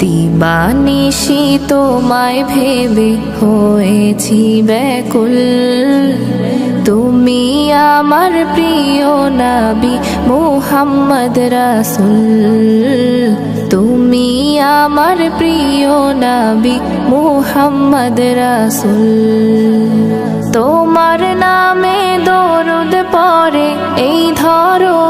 দিবানিশি তোমায় ভেবে হয়েছি ব্যাকুল। তুমি আমার প্রিয় নাবি মুহাম্মদ রাসুল। তুমি আমার প্রিয় নাবি মুহাম্মদ রাসুল। তোমার নামে দরুদ পরে এই ধরণী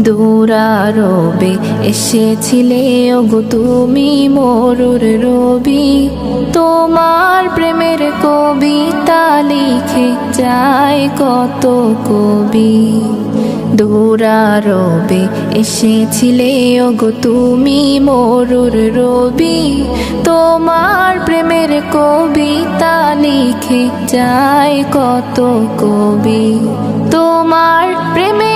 দূরারবে এসেছিলে, ওগো তুমি মরুর রবি। তোমার প্রেমের কবিতা লিখে যায় কত কবি। দূরারবে এসেছিলে, ওগো তুমি মরুর রবি। তোমার প্রেমের কবিতা লিখে যায় কত কবি। তোমার প্রেমে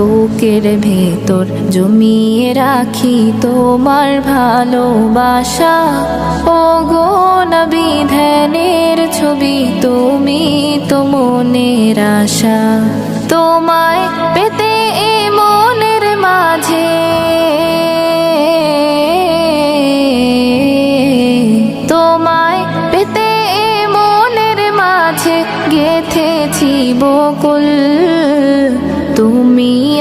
বুকের ভেতর জমিয়ে রাখি তোমার ভালোবাসা। ও গো নবী, ধ্যানের ছবি তুমি তো মনের আশা। তোমায় পেতে এ মনের মাঝে। তোমায় পেতে এ মনের মাঝে গেথেছি বকুল।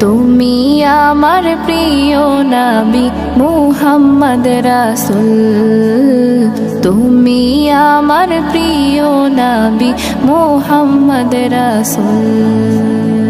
তুমি আমার প্রিয় নাবি মুহাম্মদ রাসুল। তুমি আমার প্রিয় নাবি মুহাম্মদ রাসুল।